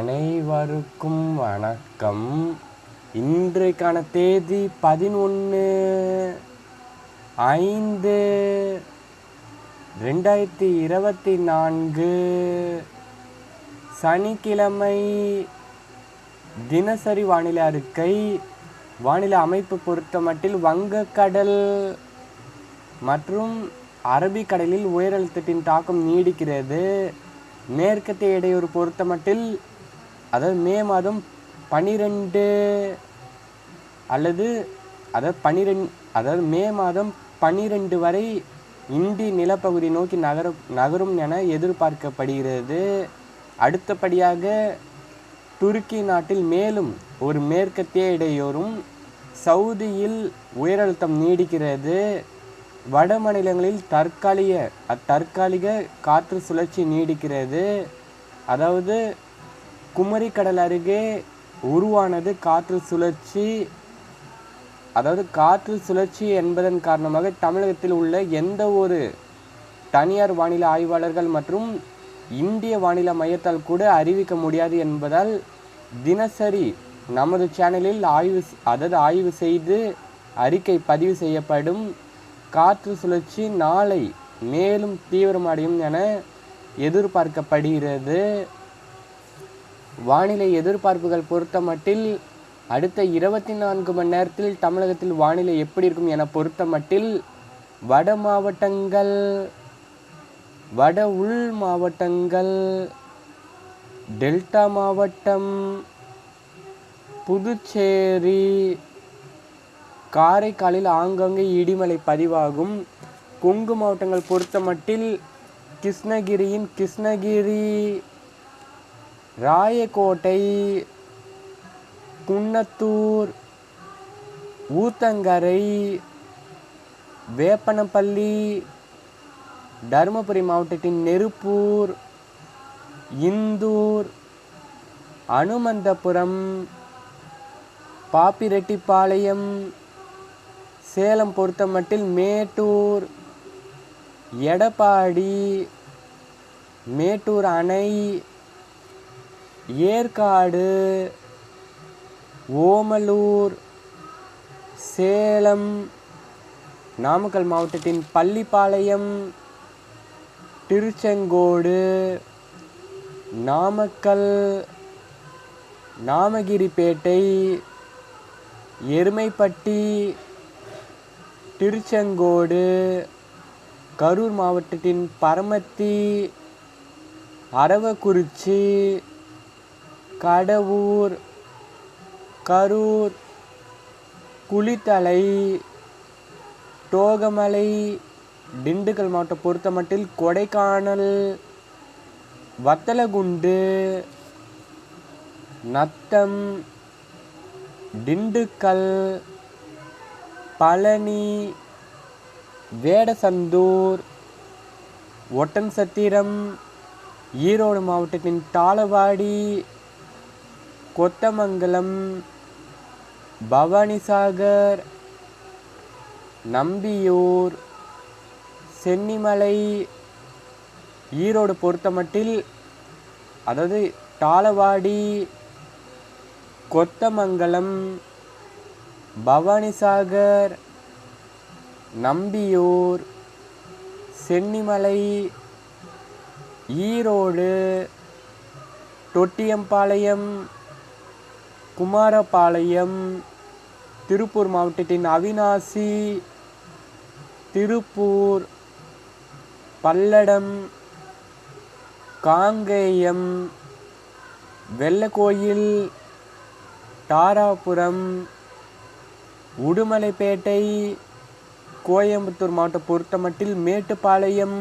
அனைவருக்கும் வணக்கம். இன்றைக்கான தேதி பதினொன்று ஐந்து ரெண்டாயிரத்தி இருபத்தி நான்கு. சனிக்கிழமை தினசரி வானிலை அறிக்கை. வானிலை அமைப்பு பொறுத்தமட்டில் வங்கக்கடல் மற்றும் அரபிக்கடலில் உயரழுத்தத்தின் தாக்கம் நீடிக்கிறது. மேற்கத்திய இடையூறு பொறுத்தமட்டில் அதாவது மே மாதம் பனிரெண்டு அல்லது அதாவது பனிரெண்டு அதாவது மே மாதம் பன்னிரெண்டு வரை இந்தி நிலப்பகுதி நோக்கி நகர நகரும் என எதிர்பார்க்கப்படுகிறது. அடுத்தபடியாக துருக்கி நாட்டில் மேலும் ஒரு மேற்கத்திய இடையோறும் சவுதியில் உயரழுத்தம் நீடிக்கிறது. வட மாநிலங்களில் தற்காலிக அத்தற்காலிக காற்று சுழற்சி நீடிக்கிறது. அதாவது குமரி கடல் அருகே உருவானது காற்று சுழற்சி அதாவது காற்று சுழற்சி என்பதன் காரணமாக தமிழகத்தில் உள்ள எந்த ஒரு தனியார் வானிலை ஆய்வாளர்கள் மற்றும் இந்திய வானிலை மையத்தால் கூட அறிவிக்க முடியாது என்பதால் தினசரி நமது சேனலில் ஆய்வு அதாவது ஆய்வு செய்து அறிக்கை பதிவு செய்யப்படும் காற்று சுழற்சி நாளை மேலும் தீவிரமடையும் என எதிர்பார்க்கப்படுகிறது. வானிலை எதிர்பார்ப்புகள் பொறுத்தமட்டில் அடுத்த இருபத்தி நான்கு மணி நேரத்தில் தமிழகத்தில் வானிலை எப்படி இருக்கும் என பொறுத்தமட்டில் வட மாவட்டங்கள் வட உள் மாவட்டங்கள் டெல்டா மாவட்டம் புதுச்சேரி காரைக்காலில் ஆங்காங்கே இடிமலை பதிவாகும். கொங்கு மாவட்டங்கள் பொறுத்தமட்டில் கிருஷ்ணகிரியின் கிருஷ்ணகிரி ராயக்கோட்டை குன்னத்தூர் ஊத்தங்கரை வேப்பனப்பள்ளி தருமபுரி மாவட்டத்தின் நெருப்பூர் இந்தூர் அனுமந்தபுரம் பாப்பிரெட்டிப்பாளையம் சேலம் பொறுத்தமட்டில் மேட்டூர் எடப்பாடி மேட்டூர் அணை ஏற்காடு ஓமலூர் சேலம் நாமக்கல் மாவட்டத்தின் பள்ளிப்பாளையம் திருச்செங்கோடு நாமக்கல் நாமகிரிப்பேட்டை எருமைப்பட்டி திருச்செங்கோடு கரூர் மாவட்டத்தின் பரமத்தி அரவக்குறிச்சி கடவூர் கரூர் குளித்தலை டோகமலை திண்டுக்கல் மாவட்டம் பொறுத்தமட்டில் கொடைக்கானல் வத்தலகுண்டு நத்தம் திண்டுக்கல் பழனி வேடசந்தூர் ஒட்டன்சத்திரம் ஈரோடு மாவட்டத்தின் தாளவாடி கொத்தமங்கலம் பவானிசாகர் நம்பியூர் சென்னிமலை ஈரோடு பொறுத்தமட்டில் அதாவது தாளவாடி கொத்தமங்கலம் பவானிசாகர் நம்பியூர் சென்னிமலை ஈரோடு தொட்டியம்பாளையம் குமாரபாளையம் திருப்பூர் மாவட்டத்தின் அவிநாசி திருப்பூர் பல்லடம் காங்கேயம் வெள்ளக்கோயில் தாராபுரம் உடுமலைப்பேட்டை கோயம்புத்தூர் மாவட்டம் பொறுத்தமட்டில் மேட்டுப்பாளையம்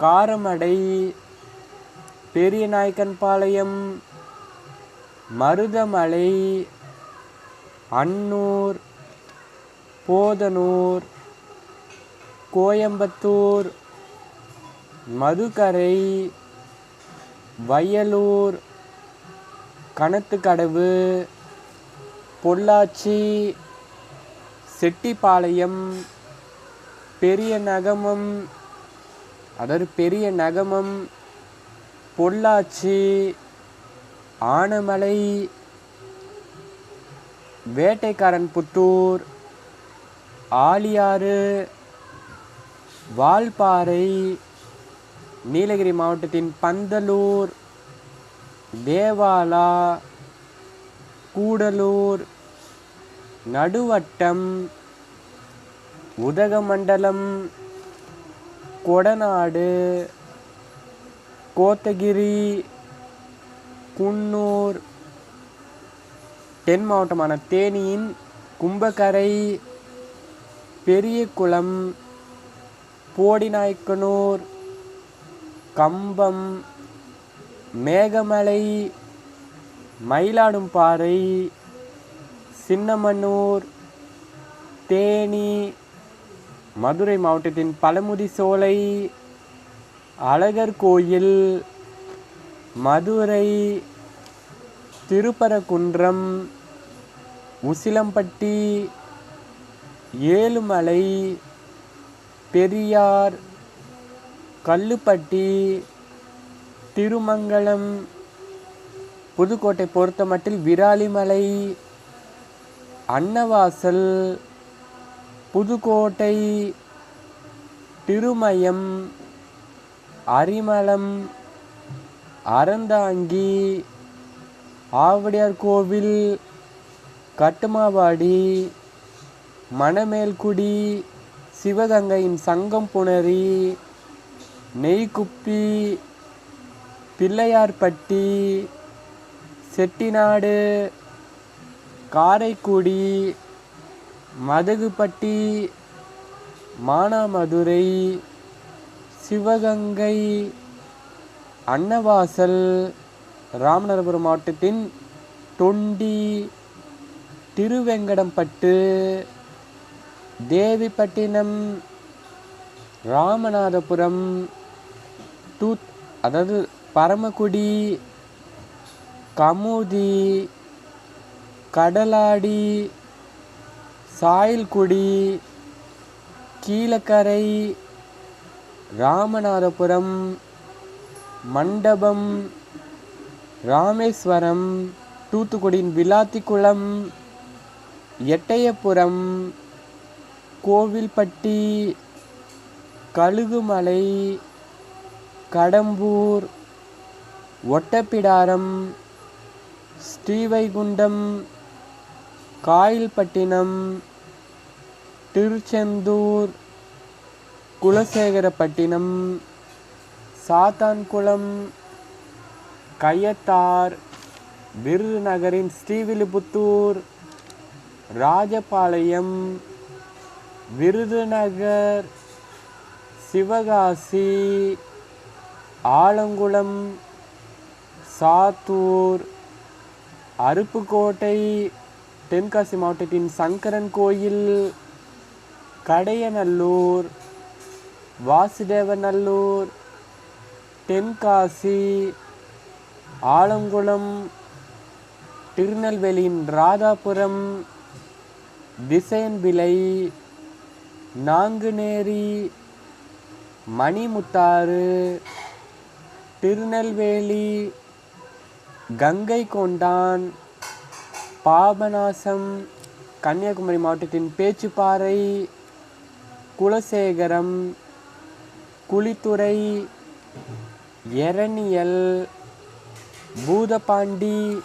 காரமடை பெரியநாயக்கன்பாளையம் மருதமலை அன்னூர் போதனூர் கோயம்புத்தூர் மதுக்கரை வயலூர் கணத்துக்கடவு பொள்ளாச்சி செட்டிப்பாளையம் பெரிய நகமம் அதாவது பெரிய நகமம் பொள்ளாச்சி ஆனமலை வேட்டைக்காரன் புத்தூர் ஆலியாறு வால்பாறை நீலகிரி மாவட்டத்தின் பந்தலூர் தேவாலா கூடலூர் நடுவட்டம் உதகமண்டலம் கொடநாடு கோத்தகிரி குன்னூர் தென் மாவட்டமான தேனியின் கும்பகரை பெரியகுளம் போடிநாயக்கனூர் கம்பம் மேகமலை மயிலாடும்பாறை சின்னமனூர் தேனி மதுரை மாவட்டத்தின் பழமுதி சோலை அழகர் கோயில் மதுரை திருப்பரங்குன்றம் உசிலம்பட்டி ஏழுமலை பெரியார் கல்லுப்பட்டி திருமங்கலம் புதுக்கோட்டை பொறுத்தமட்டில் விராலிமலை அன்னவாசல் புதுக்கோட்டை திருமயம் அரிமளம் அறந்தாங்கி ஆவடியார் கோவில் கட்டுமாவாடி மணமேல்குடி சிவகங்கையின் சங்கம் புணரி நெய்க்குப்பி பிள்ளையார்பட்டி செட்டிநாடு காரைக்குடி மதகுப்பட்டி மானாமதுரை சிவகங்கை அன்னவாசல் ராமநாதபுரம் மாவட்டத்தின் தொண்டி திருவெங்கடம்பட்டு தேவிப்பட்டினம் ராமநாதபுரம் தூத் அதாவது பரமக்குடி கமுதி கடலாடி சாயல்குடி கீழக்கரை ராமநாதபுரம் மண்டபம் ராமேஸ்வரம் தூத்துக்குடியின் விளாத்திக்குளம் எட்டயபுரம் கோவில்பட்டி கழுகுமலை கடம்பூர் ஒட்டப்பிடாரம் ஸ்ரீவைகுண்டம் காயில்பட்டினம் திருச்செந்தூர் குலசேகரப்பட்டினம் சாத்தான்குளம் கையத்தார் விருதுநகரின் ஸ்ரீவில்லிபுத்தூர் ராஜபாளையம் விருதுநகர் சிவகாசி ஆலங்குளம் சாத்தூர் அருப்புக்கோட்டை தென்காசி மாவட்டத்தின் சங்கரன் கோயில் கடையநல்லூர் வாசுதேவநல்லூர் தென்காசி ஆலங்குளம் திருநெல்வேலியின் ராதாபுரம் திசையன்பிலை நாங்குநேரி மணிமுத்தாறு திருநெல்வேலி கங்கை கொண்டான் பாபநாசம் கன்னியாகுமரி மாவட்டத்தின் பேச்சுப்பாறை குலசேகரம் குளித்துறை எரணியல் பூதபாண்டி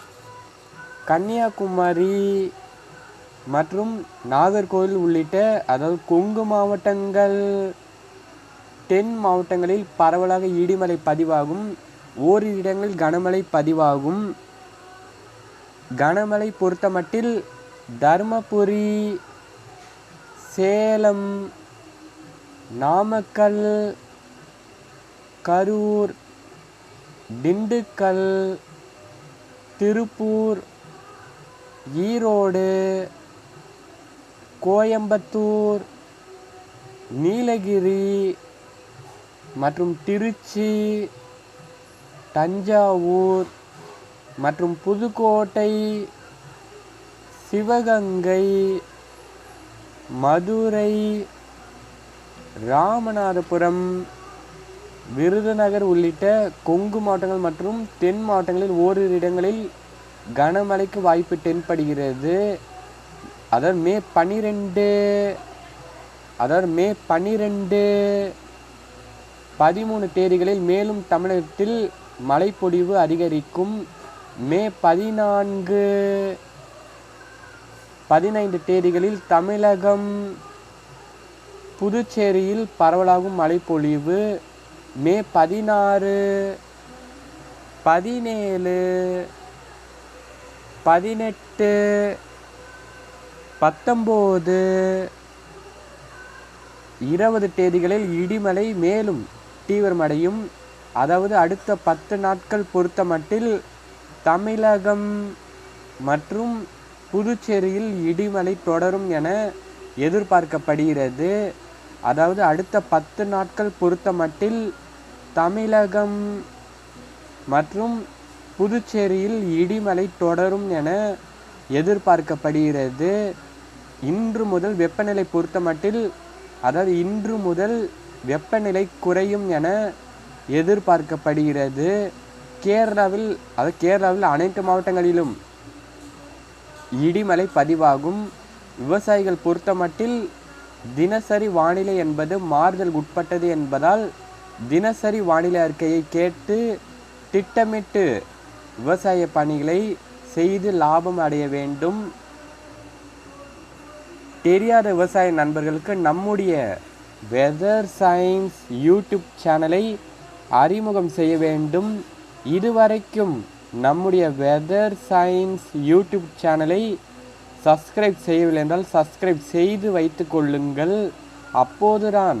கன்னியாகுமரி மற்றும் நாகர்கோவில் உள்ளிட்ட அதாவது கொங்கு மாவட்டங்கள் தென் மாவட்டங்களில் பரவலாக இடிமலை பதிவாகும். ஓரிரு இடங்களில் கனமழை பதிவாகும். கனமழை பொறுத்தமட்டில் தர்மபுரி சேலம் நாமக்கல் கரூர் திண்டுக்கல் திருப்பூர் ஈரோடு கோயம்புத்தூர் நீலகிரி மற்றும் திருச்சி தஞ்சாவூர் மற்றும் புதுக்கோட்டை சிவகங்கை மதுரை ராமநாதபுரம் விருதுநகர் உள்ளிட்ட கொங்கு மாவட்டங்கள் மற்றும் தென் மாவட்டங்களில் ஓரிரு இடங்களில் கனமழைக்கு வாய்ப்பு தென்படுகிறது. அதாவது மே பன்னிரெண்டு அதாவது மே பன்னிரெண்டு பதிமூணு தேதிகளில் மேலும் தமிழகத்தில் மழைப்பொடிவு அதிகரிக்கும். மே பதினான்கு பதினைந்து தேதிகளில் தமிழகம் புதுச்சேரியில் பரவலாகும் மழைப்பொழிவு. மே பதினாறு பதினேழு பதினெட்டு பத்தொம்போது இருபது தேதிகளில் இடிமலை மேலும் தீவிரமடையும். அதாவது அடுத்த பத்து நாட்கள் பொறுத்தமட்டில் தமிழகம் மற்றும் புதுச்சேரியில் இடிமலை தொடரும் என எதிர்பார்க்கப்படுகிறது. அதாவது அடுத்த பத்து நாட்கள் பொறுத்தமட்டில் தமிழகம் மற்றும் புதுச்சேரியில் இடிமலை தொடரும் என எதிர்பார்க்கப்படுகிறது. இன்று முதல் வெப்பநிலை பொறுத்தமட்டில் அதாவது இன்று முதல் வெப்பநிலை குறையும் என எதிர்பார்க்கப்படுகிறது. கேரளாவில் அதாவது கேரளாவில் அனைத்து மாவட்டங்களிலும் இடிமலை பதிவாகும். விவசாயிகள் பொறுத்தமட்டில் தினசரி வானிலை என்பது மாறுதல் உட்பட்டது என்பதால் தினசரி வானிலை அறிக்கையை கேட்டு திட்டமிட்டு விவசாய பணிகளை செய்து லாபம் அடைய வேண்டும். தெரியாத விவசாய நண்பர்களுக்கு நம்முடைய வெதர் சயின்ஸ் யூடியூப் சேனலை அறிமுகம் செய்ய வேண்டும். இதுவரைக்கும் நம்முடைய வெதர் சயின்ஸ் யூடியூப் சேனலை சப்ஸ்கிரைப் செய்யவில்லை என்றால் சப்ஸ்கிரைப் செய்து வைத்து கொள்ளுங்கள். அப்போதுதான்